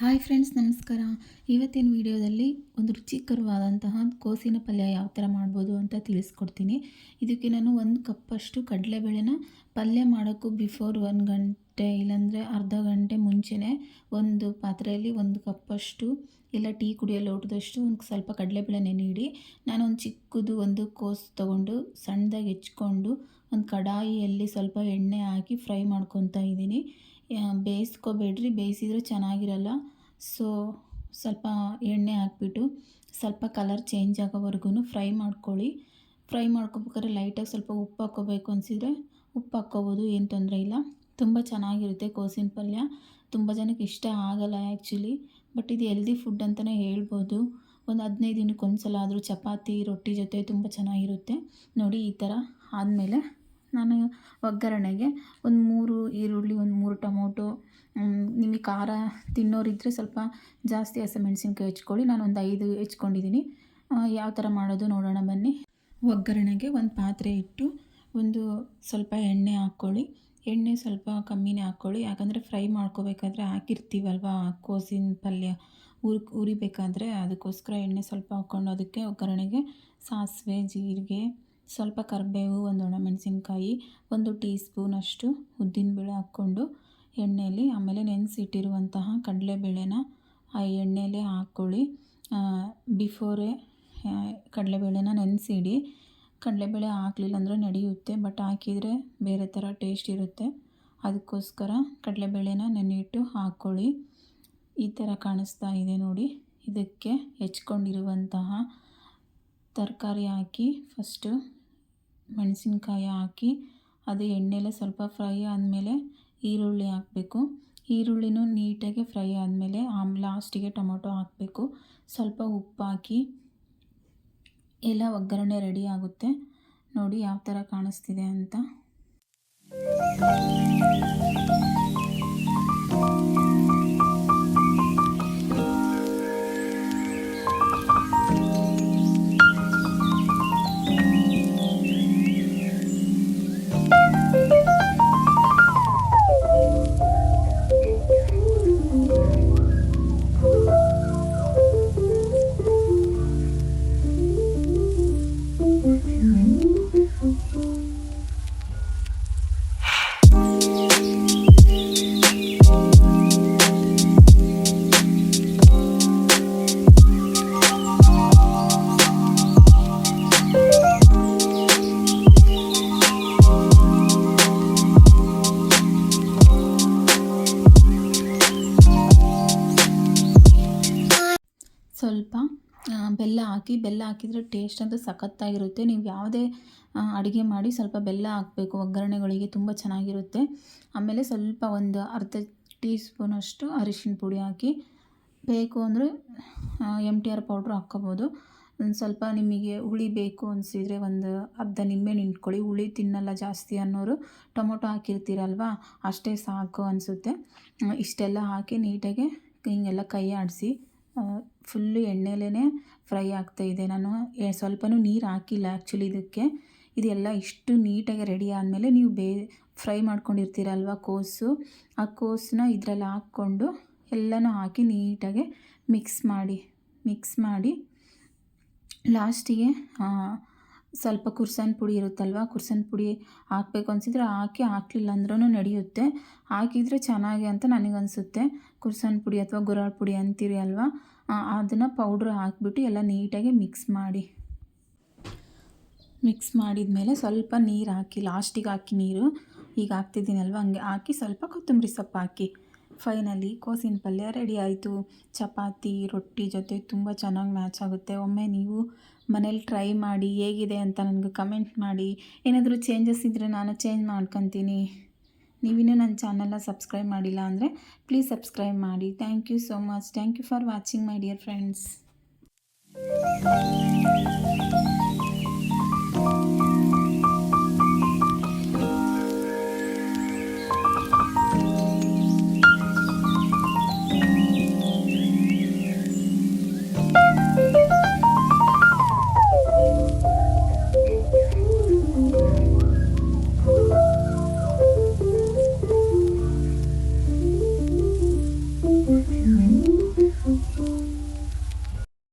Hi friends, ನಮಸ್ಕಾರ. ಇವತ್ತಿನ ವಿಡಿಯೋದಲ್ಲಿ ಒಂದು ರುಚಿಕರವಾದಂತಹ ಕೋಸಿನ ಪಲ್ಯ ಯಾವ ಥರ ಮಾಡ್ಬೋದು ಅಂತ ತಿಳಿಸ್ಕೊಡ್ತೀನಿ. ಇದಕ್ಕೆ ನಾನು ಒಂದು ಕಪ್ಪಷ್ಟು ಕಡಲೆಬೇಳೆನ ಪಲ್ಯ ಮಾಡೋಕ್ಕೂ ಬಿಫೋರ್ ಒಂದು ಗಂಟೆ ಇಲ್ಲಾಂದರೆ ಅರ್ಧ ಗಂಟೆ ಮುಂಚೆನೇ ಒಂದು ಪಾತ್ರೆಯಲ್ಲಿ ಒಂದು ಕಪ್ಪಷ್ಟು ಇಲ್ಲ ಟೀ ಕುಡಿಯೋ ಲೋಟದಷ್ಟು ಒಂದು ಸ್ವಲ್ಪ ಕಡಲೆಬೇಳೆ ನೆನೆಯಿಡಿ ನಾನು ಒಂದು ಚಿಕ್ಕದು ಒಂದು ಕೋಸು ತೊಗೊಂಡು ಸಣ್ಣದಾಗಿ ಹೆಚ್ಕೊಂಡು ಒಂದು ಕಡಾಯಿಯಲ್ಲಿ ಸ್ವಲ್ಪ ಎಣ್ಣೆ ಹಾಕಿ ಫ್ರೈ ಮಾಡ್ಕೊತಾ ಇದ್ದೀನಿ. ಬೇಯಿಸ್ಕೋಬೇಡ್ರಿ, ಬೇಯಿಸಿದ್ರೆ ಚೆನ್ನಾಗಿರಲ್ಲ. ಸೊ ಸ್ವಲ್ಪ ಎಣ್ಣೆ ಹಾಕ್ಬಿಟ್ಟು ಸ್ವಲ್ಪ ಕಲರ್ ಚೇಂಜ್ ಆಗೋವರೆಗೂ ಫ್ರೈ ಮಾಡ್ಕೊಳ್ಳಿ. ಫ್ರೈ ಮಾಡ್ಕೋಬೇಕಾದ್ರೆ ಲೈಟಾಗಿ ಸ್ವಲ್ಪ ಉಪ್ಪು ಹಾಕ್ಕೋಬೇಕು ಅನಿಸಿದ್ರೆ ಉಪ್ಪು ಹಾಕ್ಕೋಬೋದು, ಏನು ತೊಂದರೆ ಇಲ್ಲ. ತುಂಬ ಚೆನ್ನಾಗಿರುತ್ತೆ ಕೋಸಿನ ಪಲ್ಯ. ತುಂಬ ಜನಕ್ಕೆ ಇಷ್ಟ ಆಗಲ್ಲ ಆ್ಯಕ್ಚುಲಿ ಬಟ್ ಇದು ಹೆಲ್ದಿ ಫುಡ್ ಅಂತಲೇ ಹೇಳ್ಬೋದು. ಒಂದು ಹದಿನೈದು ದಿನಕ್ಕೆ ಒಂದು ಸಲ ಆದರೂ ಚಪಾತಿ, ರೊಟ್ಟಿ ಜೊತೆ ತುಂಬ ಚೆನ್ನಾಗಿರುತ್ತೆ. ನೋಡಿ ಈ ಥರ ಆದಮೇಲೆ ನಾನು ಒಗ್ಗರಣೆಗೆ ಒಂದು ಮೂರು ಈರುಳ್ಳಿ ಮೂರು ಟೊಮೊಟೊ ನಿಮಗೆ ಖಾರ ತಿನ್ನೋರಿದ್ದರೆ ಸ್ವಲ್ಪ ಜಾಸ್ತಿ ಹಸಿಮೆಣ್ಸಿನ್ಕಾಯಿ ಹೆಚ್ಕೊಳ್ಳಿ. ನಾನು ಒಂದು ಐದು ಹೆಚ್ಕೊಂಡಿದ್ದೀನಿ. ಯಾವ ಥರ ಮಾಡೋದು ನೋಡೋಣ ಬನ್ನಿ. ಒಗ್ಗರಣೆಗೆ ಒಂದು ಪಾತ್ರೆ ಇಟ್ಟು ಒಂದು ಸ್ವಲ್ಪ ಎಣ್ಣೆ ಹಾಕ್ಕೊಳ್ಳಿ. ಎಣ್ಣೆ ಸ್ವಲ್ಪ ಕಮ್ಮಿನೇ ಹಾಕ್ಕೊಳ್ಳಿ. ಯಾಕಂದರೆ ಫ್ರೈ ಮಾಡ್ಕೋಬೇಕಾದ್ರೆ ಹಾಕಿರ್ತೀವಲ್ವಾ? ಕೋಸಿನ ಪಲ್ಯ ಉರಿ, ಉರಿಬೇಕಾದ್ರೆ ಅದಕ್ಕೋಸ್ಕರ ಎಣ್ಣೆ ಸ್ವಲ್ಪ ಹಾಕ್ಕೊಂಡು ಅದಕ್ಕೆ ಒಗ್ಗರಣೆಗೆ ಸಾಸಿವೆ, ಜೀರಿಗೆ ಸ್ವಲ್ಪ ಕರಿಬೇವು ಒಂದು ಒಣಮೆಣಸಿನ್ಕಾಯಿ ಒಂದು ಟೀ ಸ್ಪೂನಷ್ಟು ಉದ್ದಿನಬೇಳೆ ಹಾಕ್ಕೊಂಡು ಎಣ್ಣೆಯಲ್ಲಿ ಆಮೇಲೆ ನೆನೆಸಿಟ್ಟಿರುವಂತಹ ಕಡಲೆಬೇಳೆನ ಆ ಎಣ್ಣೆಯಲ್ಲೇ ಹಾಕ್ಕೊಳ್ಳಿ. ಬಿಫೋರೇ ಕಡಲೆಬೇಳೆನ ನೆನೆಸಿಡಿ. ಕಡಲೆಬೇಳೆ ಹಾಕ್ಲಿಲ್ಲ ಅಂದರೆ ನಡೆಯುತ್ತೆ ಬಟ್ ಹಾಕಿದರೆ ಬೇರೆ ಥರ ಟೇಸ್ಟ್ ಇರುತ್ತೆ. ಅದಕ್ಕೋಸ್ಕರ ಕಡಲೆಬೇಳೆನ ನೆನೆಯಿಟ್ಟು ಹಾಕ್ಕೊಳ್ಳಿ. ಈ ಥರ ಕಾಣಿಸ್ತಾ ಇದೆ ನೋಡಿ. ಇದಕ್ಕೆ ಹೆಚ್ಕೊಂಡಿರುವಂತಹ ತರಕಾರಿ ಹಾಕಿ ಫಸ್ಟು ಮೆಣಸಿನ್ಕಾಯಿ ಹಾಕಿ ಅದು ಎಣ್ಣೆಲೆ ಸ್ವಲ್ಪ ಫ್ರೈ ಆದಮೇಲೆ ಈರುಳ್ಳಿ ಹಾಕಬೇಕು. ಈರುಳ್ಳಿನೂ ನೀಟಾಗಿ ಫ್ರೈ ಆದಮೇಲೆ ಆಮ್, ಲಾಸ್ಟಿಗೆ ಟೊಮೊಟೊ ಹಾಕಬೇಕು. ಸ್ವಲ್ಪ ಉಪ್ಪು ಹಾಕಿ ಎಲ್ಲ ಒಗ್ಗರಣೆ ರೆಡಿ ಆಗುತ್ತೆ. ನೋಡಿ ಯಾವ ಥರ ಕಾಣಿಸ್ತಿದೆ ಅಂತ. ಸ್ವಲ್ಪ ಬೆಲ್ಲ ಹಾಕಿ, ಬೆಲ್ಲ ಹಾಕಿದರೆ ಟೇಸ್ಟ್ ಅಂತೂ ಸಖತ್ತಾಗಿರುತ್ತೆ. ನೀವು ಯಾವುದೇ ಅಡುಗೆ ಮಾಡಿ ಸ್ವಲ್ಪ ಬೆಲ್ಲ ಹಾಕಬೇಕು. ಒಗ್ಗರಣೆಗಳಿಗೆ ತುಂಬ ಚೆನ್ನಾಗಿರುತ್ತೆ. ಆಮೇಲೆ ಸ್ವಲ್ಪ ಒಂದು ಅರ್ಧ ಟೀ ಸ್ಪೂನಷ್ಟು ಅರಿಶಿನ ಪುಡಿ ಹಾಕಿ, ಬೇಕು ಅಂದರೆ ಎಂ ಟಿ ಆರ್ ಪೌಡ್ರ್ ಹಾಕ್ಕೋಬೋದು. ಒಂದು ಸ್ವಲ್ಪ ನಿಮಗೆ ಹುಳಿ ಬೇಕು ಅನಿಸಿದರೆ ಒಂದು ಅರ್ಧ ನಿಂಬೆ ನಿಂತ್ಕೊಳ್ಳಿ. ಹುಳಿ ತಿನ್ನಲ್ಲ ಜಾಸ್ತಿ ಅನ್ನೋರು. ಟೊಮೊಟೊ ಹಾಕಿರ್ತೀರಲ್ವಾ? ಅಷ್ಟೇ ಸಾಕು ಅನಿಸುತ್ತೆ. ಇಷ್ಟೆಲ್ಲ ಹಾಕಿ ನೀಟಾಗಿ ಹಿಂಗೆಲ್ಲ ಕೈ ಆಡಿಸಿ ಫುಲ್ಲು ಎಣ್ಣೆಲೇ ಫ್ರೈ ಆಗ್ತಾಯಿದೆ ನಾನು ಸ್ವಲ್ಪನೂ ನೀರು ಹಾಕಿಲ್ಲ ಆ್ಯಕ್ಚುಲಿ ಇದಕ್ಕೆ. ಇದೆಲ್ಲ ಇಷ್ಟು ನೀಟಾಗಿ ರೆಡಿ ಆದಮೇಲೆ ನೀವು ಬೇ, ಫ್ರೈ ಮಾಡ್ಕೊಂಡಿರ್ತೀರಲ್ವ ಕೋಸು? ಆ ಕೋಸನ್ನ ಇದರಲ್ಲಿ ಹಾಕ್ಕೊಂಡು ಎಲ್ಲನೂ ಹಾಕಿ ನೀಟಾಗಿ ಮಿಕ್ಸ್ ಮಾಡಿ ಮಿಕ್ಸ್ ಮಾಡಿ ಲಾಸ್ಟಿಗೆ ಸ್ವಲ್ಪ ಕುರ್ಸನ್ ಪುಡಿ ಇರುತ್ತಲ್ವ, ಕುರ್ಸನ್ ಪುಡಿ ಹಾಕಬೇಕು ಅನಿಸಿದ್ರೆ ಹಾಕಿ ಹಾಕ್ಲಿಲ್ಲ ಅಂದ್ರೂ ನಡೆಯುತ್ತೆ. ಹಾಕಿದರೆ ಚೆನ್ನಾಗಿ ಅಂತ ನನಗನ್ಸುತ್ತೆ. ಕುರ್ಸನ್ ಪುಡಿ ಅಥವಾ ಗುರಾಳ್ ಪುಡಿ ಅಂತೀರಿ ಅಲ್ವಾ ಅದನ್ನು ಪೌಡ್ರ್ ಹಾಕಿಬಿಟ್ಟು ಎಲ್ಲ ನೀಟಾಗಿ ಮಿಕ್ಸ್ ಮಾಡಿ. ಮಿಕ್ಸ್ ಮಾಡಿದ ಮೇಲೆ ಸ್ವಲ್ಪ ನೀರು ಹಾಕಿ, ಲಾಸ್ಟಿಗೆ ಹಾಕಿ ನೀರು. ಈಗ ಹಾಕ್ತಿದ್ದೀನಲ್ವ ಹಂಗೆ ಹಾಕಿ ಸ್ವಲ್ಪ ಕೊತ್ತಂಬರಿ ಸೊಪ್ಪು ಹಾಕಿ. ಫೈನಲಿ ಕೋಸಿನ ಪಲ್ಯ ರೆಡಿ ಆಯಿತು. ಚಪಾತಿ, ರೊಟ್ಟಿ ಜೊತೆ ತುಂಬ ಚೆನ್ನಾಗಿ ಮ್ಯಾಚ್ ಆಗುತ್ತೆ. ಒಮ್ಮೆ ನೀವು ಮನೇಲಿ ಟ್ರೈ ಮಾಡಿ ಹೇಗಿದೆ ಅಂತ ನನಗೆ ಕಮೆಂಟ್ ಮಾಡಿ. ಏನಾದರೂ ಚೇಂಜಸ್ ಇದ್ದರೆ ನಾನು ಚೇಂಜ್ ಮಾಡ್ಕೊತೀನಿ. ನೀವಿನ್ನೂ ನನ್ನ ಚಾನಲ್ನ ಸಬ್ಸ್ಕ್ರೈಬ್ ಮಾಡಿಲ್ಲ ಅಂದರೆ ಪ್ಲೀಸ್ ಸಬ್ಸ್ಕ್ರೈಬ್ ಮಾಡಿ. Thank you so much thank you for watching my dear friends